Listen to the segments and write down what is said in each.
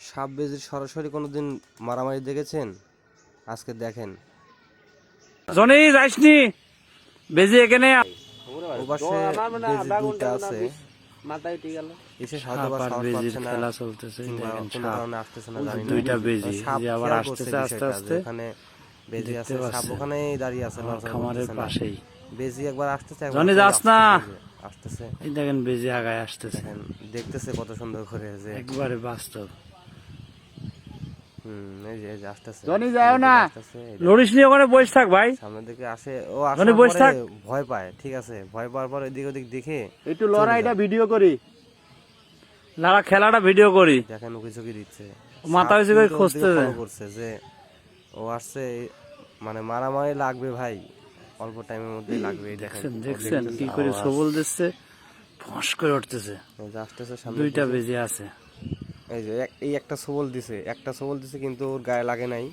সাপ বেজির সরাসরি কোনোদিন মারামারি দেখেছেন? আজকে দেখেন। জনি যাইসনি? বেজি এখানে ও বেজি দুইটা আছে। খেলা চলতেছে আসতেছে না জানি দুইটা বেজি, যে আবার আসতেছে আস্তে আস্তে। ওখানে বেজি সাপ। দাঁড়িয়ে আছে খামারের পাশেই। বেজি একবার আসতেছে জনি যাস না। আসতেছে, আসতেছে এই দেখেন বেজি আগায় আসতেছে। দেখতেছে কত সুন্দর করে যে একবারে বাস্তব হুম এই যে এই যে আসতেছে জনি যাও না। আসতেছে, এই যে। লড়িস নি ওখানে বসে থাক ভাই। সামনের দিকে আসে ও জনি বসে থাক। ভয় পায় ঠিক আছে ভয় পাওয়ার পর এদিক ওদিক দেখে একটু লড়াইটা ভিডিও করি। লারা খেলাটা ভিডিও করি। দেখেন উকি ঝুঁকি দিচ্ছে। মাথা উঁচু করে খুঁজতে দিকে যায়। follow করছে যে ও আসছে মানে মারামারি লাগবে ভাই। অল্প টাইমের মধ্যে লাগবে দেখেন দেখছেন কি করে। সবল দিচ্ছে ফস করে উঠতেছে। দুইটা বেজে আছে। এই যে এই একটা সবল দিছে একটা সবল দিছে কিন্তু ওর গায়ে লাগে নাই।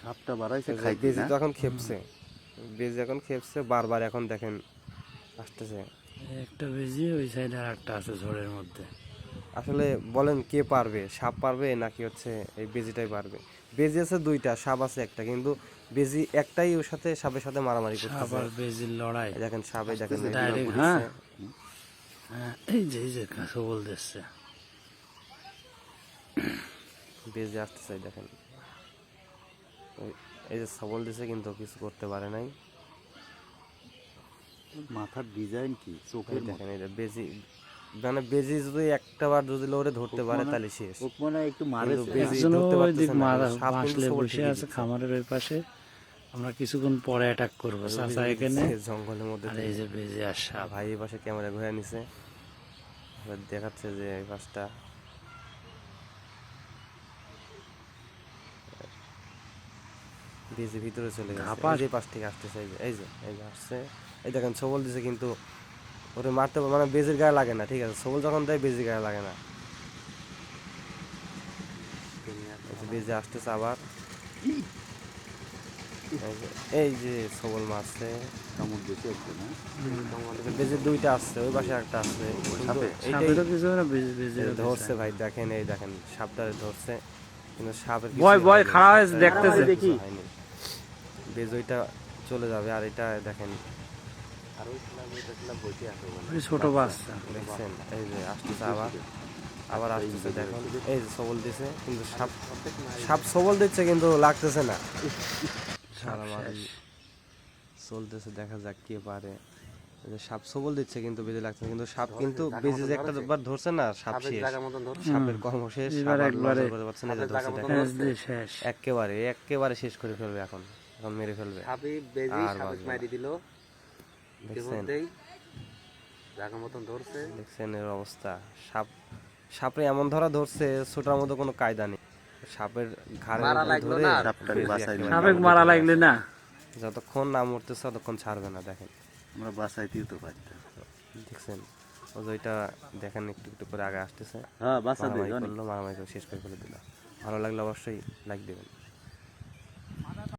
সাপটা বাড়াইছে যে বেজি তো এখন খেপছে। বেজি এখন খেপছে বারবার এখন দেখেন আসতেছে। একটা বেজি ওই সাইডে আর একটা আছে ঝড়ের মধ্যে। আসলে বলেন কে পারবে সাপ পারবে নাকি হচ্ছে এই বেজিটাই পারবে? বেজি আছে দুইটা সাপ আছে একটা কিন্তু বেজি একটাই ওর সাথে সাপের সাথে মারামারি করতেছে। আবার বেজির লড়াই। দেখেন সাপে দেখেন এই হ্যাঁ। হ্যাঁ, এই যে এই যে সবল দিচ্ছে। বেজে আসতেছে এই দেখেন। এই যে সবল দিছে কিন্তু কিছু করতে পারে নাই। মাথার ডিজাইন কি? চোখের দেখেন এই যে বেজি মানে বেজি যদি একটা বার যদি ওরে ধরতে পারে তাহলে শেষ। মনে একটু মারে বেজি ধরতে পারতেছে না, সবল বসে আছে খামারের ওই পাশে আমরা কিছুক্ষণ পরে অ্যাটাক করব। চাচা এখানে? জঙ্গলের মধ্যে আর এই যে বেজে আসা। ভাই এই পাশে ক্যামেরা ঘুরে নিছে। এবার দেখাচ্ছে যে এই পাশটা বেজি ভিতরে চলে গেছে। এই যে পাশ থেকে আসতেছে এই যে এই যে এই যে আসছে। এই দেখেন সবল দিছে কিন্তু ওরে মারতে মানে বেজির গায়ে লাগে না ঠিক আছে? সবল যখন দেয় বেজির গায়ে লাগে না। এই যে বেজি আসতেছে আবার। এই যে- সবল মারছে। বেজির দুইটা আসছে ওই পাশে একটা আসছে। বেজে বেজে ধরছে ভাই দেখেন এই দেখেন সাপটা ধরছে। কিন্তু সাপের ভয়, ভয়, সাপটার দেখতেছে। দেখি। হয়নি। বেজ ওইটা চলে যাবে আর এটা দেখেন। ছোট বাচ্চা দেখছেন? এই যে আসতেছে আবার। আবার আসতেছে দেখুন। এই যে সবল দিছে কিন্তু সাপ সাপ সবল দিচ্ছে কিন্তু লাগতেছে না। চলতেছে দেখা যাক কে পারে। এই সাপ সবল দিচ্ছে কিন্তু বেজে লাগছে কিন্তু সাপ কিন্তু বেজে যে একটা বার ধরছে না সাপ শেষ। সাপের কর্ম শেষ। একেবারে একেবারে শেষ করে ফেলবে এখন। মেরে ফেলবে। হাবিব বেজি না। মারি দিল। দেখছেন? জায়গা মতন ধরছে। দেখছেন এর অবস্থা। সাপ সাপে এমন ধরা ধরছে ছোটার মতো কোনো কায়দা নেই। সাপের ঘাড়ে মারা লাগল না, সাপটাকে বাঁচাই দিল। মারা লাগলে না। যতক্ষণ না মরতেছে ততক্ষণ ছাড়বে না দেখেন। আমরা বাসাইতেই তো পারতাম দেখছেন? ও যে ওইটা দেখেন একটু একটু করে আগে আসতেছে। হ্যাঁ বাসা মারামারি দিই করল মারামারি করে শেষ করে ফেলে দিল। ভালো লাগলে অবশ্যই লাইক দেবেন।